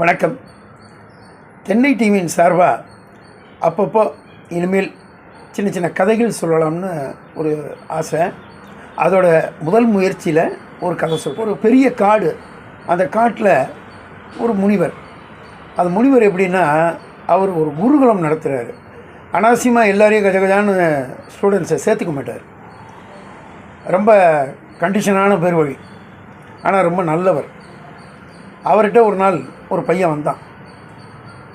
வணக்கம். தென்னை டிவியின் சார்பாக அப்பப்போ இனிமேல் சின்ன சின்ன கதைகள் சொல்லலாம்னு ஒரு ஆசை. அதோட முதல் முயற்சியில் ஒரு கதை சொல் ஒரு பெரிய காடு. அந்த காட்டில் ஒரு முனிவர். அந்த முனிவர் எப்படின்னா அவர் ஒரு குருகுலம் நடத்துகிறாரு அனாவசியமாக எல்லாரையும் கஜகஜான்னு ஸ்டூடெண்ட்ஸை சேர்த்துக்க மாட்டார். ரொம்ப கண்டிஷனான பேர் வழி. ஆனால் ரொம்ப நல்லவர். அவர்கிட்ட ஒரு நாள் ஒரு பையன் வந்தான்.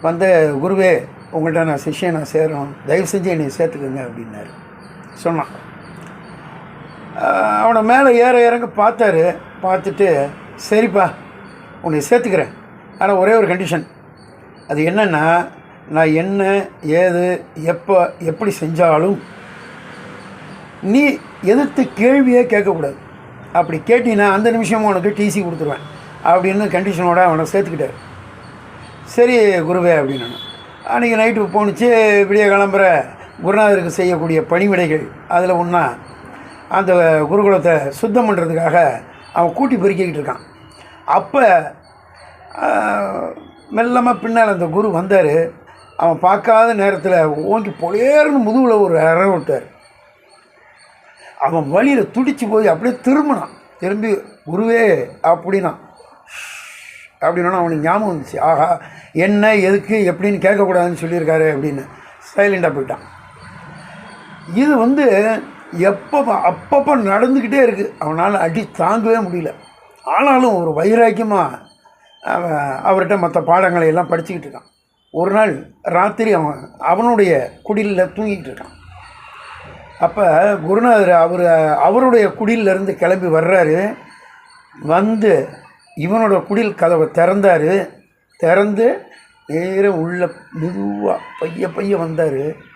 வந்து குருவே உங்கள்கிட்ட நான் சிஷ்யன் நான் சேரும் தயவு செஞ்சு என்னை சேர்த்துக்குங்க அப்படின்னாரு. சொன்னான். அவனை மேலே ஏற இறங்க பார்த்தாரு. பார்த்துட்டு சரிப்பா உன்னை சேர்த்துக்கிறேன். ஆனால் ஒரே ஒரு கண்டிஷன் அது என்னென்னா நான் என்ன ஏது எப்போ எப்படி செஞ்சாலும் நீ எதிர்த்து கேள்வியே கேட்கக்கூடாது. அப்படி கேட்டினா அந்த நிமிஷமும் உனக்கு டிசி கொடுத்துருவேன். அப்படின்னு கண்டிஷனோட அவனை சேர்த்துக்கிட்டார். சரி குருவே அப்படின்னு அன்றைக்கி நைட்டு போணுச்சு விடிய கிளம்புற குருநாதருக்கு செய்யக்கூடிய பணிவிடைகள் அதில் ஒன்றா அந்த குருகுலத்தை சுத்தம் பண்ணுறதுக்காக அவன் கூட்டி பெருக்கிக்கிட்டு இருக்கான். அப்போ மெல்லமாக பின்னால் அந்த குரு வந்தார். அவன் பார்க்காத நேரத்தில் ஓங்கி பொலேர்னு முதுகில் ஒரு அற விட்டார். அவன் வழியில் துடித்து போய் அப்படியே திரும்பினான். திரும்பி குருவே அப்படின்னா அப்படின்னா அவனுக்கு ஞாபகம் வந்துச்சு. ஆஹா என்ன எதுக்கு எப்படின்னு கேட்கக்கூடாதுன்னு சொல்லியிருக்காரு அப்படின்னு. சைலண்டாக போயிட்டான். இது வந்து எப்போ அப்பப்போ நடந்துக்கிட்டே இருக்குது அவனால் அடி தாங்கவே முடியல. ஆனாலும் ஒரு வைராக்கியமாக அவன் அவர்கிட்ட மற்ற பாடங்களை எல்லாம் படிச்சுக்கிட்டு இருக்கான். ஒரு நாள் ராத்திரி அவன் அவனுடைய குடிலில் தூங்கிக்கிட்டு இருக்கான். அப்போ குருநாதர் அவர் அவருடைய குடியிலேருந்து கிளம்பி வர்றாரு. வந்து இவனோட குடில் கதவை திறந்தார். திறந்து நேரம் உள்ள மெதுவாக பைய பைய வந்தார்.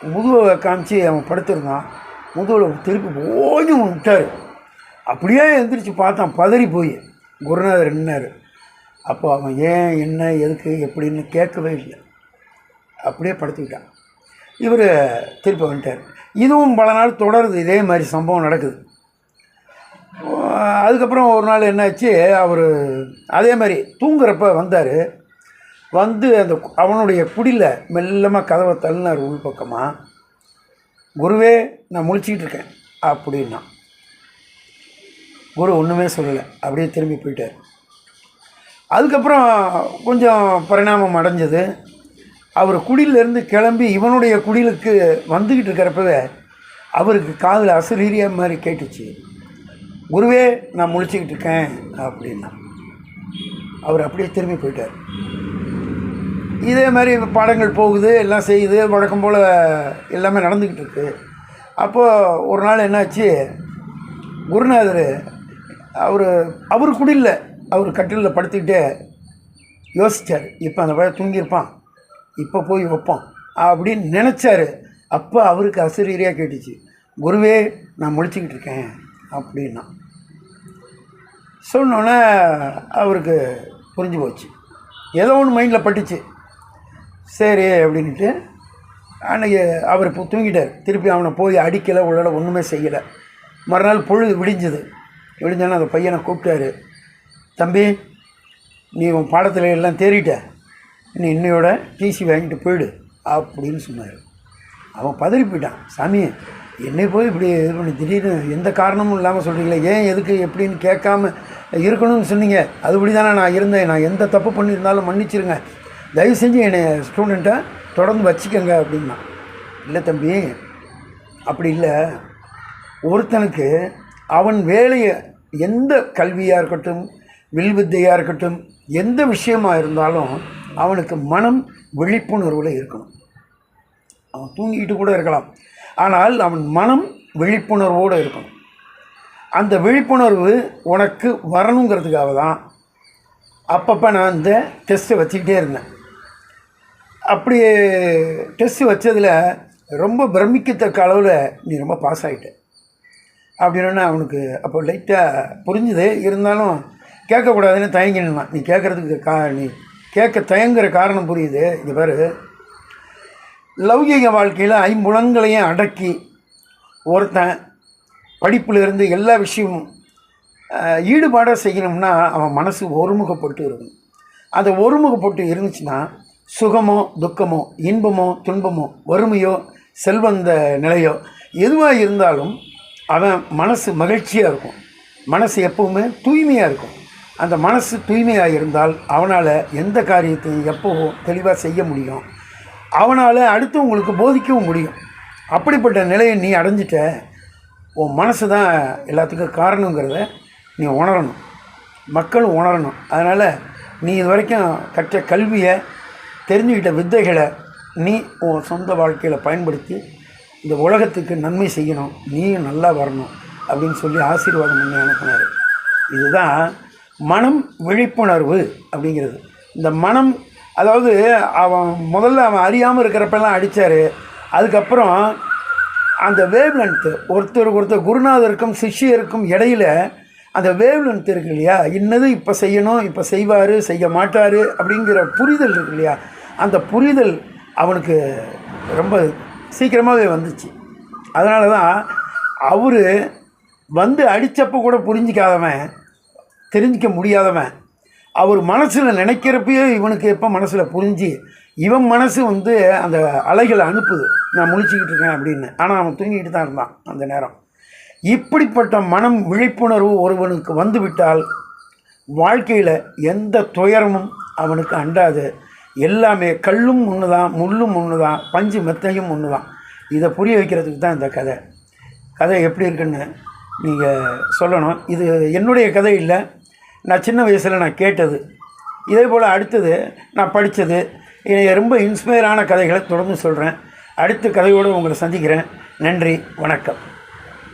முதுவை காமிச்சு அவன் படுத்திருந்தான். முதுவில் திருப்பி ஓய்ஞ்சு விட்டார். அப்படியே எழுந்திரிச்சு பார்த்தான். பதறி போய். குருநாதர் என்னார் அப்போ அவன் ஏன் என்ன எதுக்கு எப்படின்னு கேட்கவே இல்லை. அப்படியே படுத்துக்கிட்டான். இவர் திருப்பி வந்துட்டார். இதுவும் பல நாள் தொடருது. இதே மாதிரி சம்பவம் நடக்குது. அதுக்கப்புறம் ஒரு நாள் என்னாச்சு அவர் அதே மாதிரி தூங்குறப்ப வந்தார். வந்து அந்த அவனுடைய குடியில் மெல்லமாக கதவை தள்ளினார் உள் பக்கமாக குருவே நான் முழிச்சிக்கிட்டு இருக்கேன் அப்படின்னா. குரு ஒன்றுமே சொல்லலை அப்படியே திரும்பி போயிட்டார். அதுக்கப்புறம் கொஞ்சம் பரிணாமம் அடைஞ்சது. அவர் குடியிலேருந்து கிளம்பி இவனுடைய குடிலுக்கு வந்துக்கிட்டு இருக்கிறப்பவே அவருக்கு காதில் அசரீரியா மாதிரி கேட்டுச்சு. குருவே நான் முழிச்சிக்கிட்டு இருக்கேன் அப்படின்னா அவர் அப்படியே திரும்பி போயிட்டார். இதே மாதிரி பாடங்கள் போகுது எல்லாம் செய்யுது வழக்கம் போல் எல்லாமே நடந்துக்கிட்டு இருக்கு. அப்போது ஒரு நாள் என்னாச்சு குருநாதர் அவர் அவர் குடியில் அவர் கட்டிலில் படுத்துக்கிட்டே யோசித்தார் இப்போ அந்த பழைய தூங்கியிருப்பான். இப்போ போய் வைப்போம் அப்படின்னு நினச்சாரு. அப்போ அவருக்கு அசரீரியாக கேட்டுச்சு. குருவே நான் முழிச்சிக்கிட்டு இருக்கேன் அப்படின்னா. சொன்னோன்னே அவருக்கு புரிஞ்சு போச்சு. ஏதோ ஒன்று மைண்டில் பட்டுச்சு. சரி அப்படின்ட்டு அன்றைக்கி அவர் இப்போ தூங்கிட்டார். திருப்பி அவனை போய் அடிக்கலை உள்ளட ஒன்றுமே செய்யலை. மறுநாள் பொழுது விடிஞ்சது. விடிஞ்சோன்னே அந்த பையனை கூப்பிட்டாரு. தம்பி நீ உன் பாடத்தில் எல்லாம் தேறிட்ட. நீ இன்னையோட டிசி வாங்கிட்டு போயிடு. அப்படின்னு சொன்னார். அவன் பதறி போயிட்டான். சாமி என்னை போய் இப்படி இது பண்ணி திடீர்னு எந்த காரணமும் இல்லாமல் சொல்கிறீங்களே ஏன் எதுக்கு எப்படின்னு கேட்காம இருக்கணும்னு சொன்னீங்க. அதுபடி தானே நான் இருந்தேன். நான் எந்த தப்பு பண்ணியிருந்தாலும் மன்னிச்சிருங்க. தயவு செஞ்சு என்னை ஸ்டூடெண்ட்டை தொடர்ந்து வச்சுக்கோங்க அப்படின்னா. இல்லை தம்பி அப்படி இல்லை. ஒருத்தனுக்கு அவன் வேலையை எந்த கல்வியாக இருக்கட்டும் வில்வித்தையாக இருக்கட்டும் எந்த விஷயமாக இருந்தாலும் அவனுக்கு மனம் விழிப்புணர்வில் இருக்கணும். அவன் தூங்கிக்கிட்டு கூட இருக்கலாம். ஆனால் அவன் மனம் விழிப்புணர்வோடு இருக்கணும். அந்த விழிப்புணர்வு உனக்கு வரணுங்கிறதுக்காக தான் அப்பப்போ நான் இந்த டெஸ்ட்டு வச்சுக்கிட்டே இருந்தேன். அப்படி டெஸ்ட்டு வச்சதில் ரொம்ப பிரமிக்கத்தக்க அளவில் நீ ரொம்ப பாஸ் ஆகிட்ட அப்படின்னா அவனுக்கு அப்போ லைட்டாக புரிஞ்சுது. இருந்தாலும் கேட்கக்கூடாதுன்னு தயங்கினான். நீ கேட்குறதுக்கு கா நீ கேட்க தயங்குற காரணம் புரியுது. இது பாரு. லௌகிக வாழ்க்கையில் ஐம்புலங்களையும் அடக்கி ஒருத்தன் படிப்பிலிருந்து எல்லா விஷயமும் ஈடுபாடாக செய்யணும்னா அவன் மனசு ஒருமுகப்பட்டு இருக்கும். அந்த ஒருமுகப்பட்டு இருந்துச்சுன்னா சுகமோ துக்கமோ இன்பமோ துன்பமோ வறுமையோ செல்வந்த நிலையோ எதுவாக இருந்தாலும் அவன் மனசு மகிழ்ச்சியாக இருக்கும். மனசு எப்போவுமே தூய்மையாக இருக்கும். அந்த மனசு தூய்மையாக இருந்தால் அவனால் எந்த காரியத்தையும் எப்போவும் தெளிவாக செய்ய முடியும். அவனால் அடுத்து உங்களுக்கு போதிக்கவும் முடியும். அப்படிப்பட்ட நிலையை நீ அடைஞ்சிட்ட உன் மனசு தான் எல்லாத்துக்கும் காரணங்கிறத நீ உணரணும். மக்களும் உணரணும். அதனால் நீ இது வரைக்கும் கற்ற கல்வியை தெரிஞ்சுக்கிட்ட வித்தைகளை நீ உன் சொந்த வாழ்க்கையில் பயன்படுத்தி இந்த உலகத்துக்கு நன்மை செய்யணும். நீயும் நல்லா வரணும் அப்படின்னு சொல்லி ஆசீர்வாதம் பண்ணி அனுப்பினார். இதுதான் மனம் விழிப்புணர்வு அப்படிங்கிறது. இந்த மனம் அதாவது அவன் முதல்ல அவன் அறியாமல் இருக்கிறப்பெல்லாம் அடித்தார் அதுக்கப்புறம் அந்த வேவ் லென்த்து ஒருத்தருக்கு ஒருத்தர் குருநாதருக்கும் சிஷ்யருக்கும் இடையில அந்த வேவ் லென்த் இருக்கு இல்லையா? இன்னது இப்போ செய்யணும் இப்போ செய்வார் செய்ய மாட்டார் அப்படிங்கிற புரிதல் இருக்கு இல்லையா? அந்த புரிதல் அவனுக்கு ரொம்ப சீக்கிரமாகவே வந்துச்சு. அதனால தான் அவர் வந்து அடித்தப்போ கூட புரிஞ்சிக்காதவன் தெரிஞ்சிக்க முடியாதவன் அவர் மனசில் நினைக்கிறப்பயே இவனுக்கு எப்போ மனசில் புரிஞ்சு இவன் மனசு வந்து அந்த அலைகளை அனுப்புது. நான் முழிச்சிக்கிட்டு இருக்கேன் அப்படின்னு. ஆனால் அவன் தூங்கிட்டு தான் இருந்தான் அந்த நேரம். இப்படிப்பட்ட மனம் விழிப்புணர்வு ஒருவனுக்கு வந்துவிட்டால் வாழ்க்கையில் எந்த துயரமும் அவனுக்கு அண்டாது. எல்லாமே கல்லும் ஒன்று தான் முள்ளும் ஒன்று தான் பஞ்சு மெத்தையும் ஒன்று தான் இதை புரிய வைக்கிறதுக்கு தான் இந்த கதை. கதை எப்படி இருக்குன்னு நீங்கள் சொல்லணும். இது என்னுடைய கதை இல்லை. நான் சின்ன வயசில் நான் கேட்டது. இதே போல் அடுத்தது நான் படித்தது ரொம்ப இன்ஸ்பயரான கதைகளை தொடர்ந்து சொல்கிறேன் அடுத்த கதையோடு உங்களை சந்திக்கிறேன். நன்றி வணக்கம்.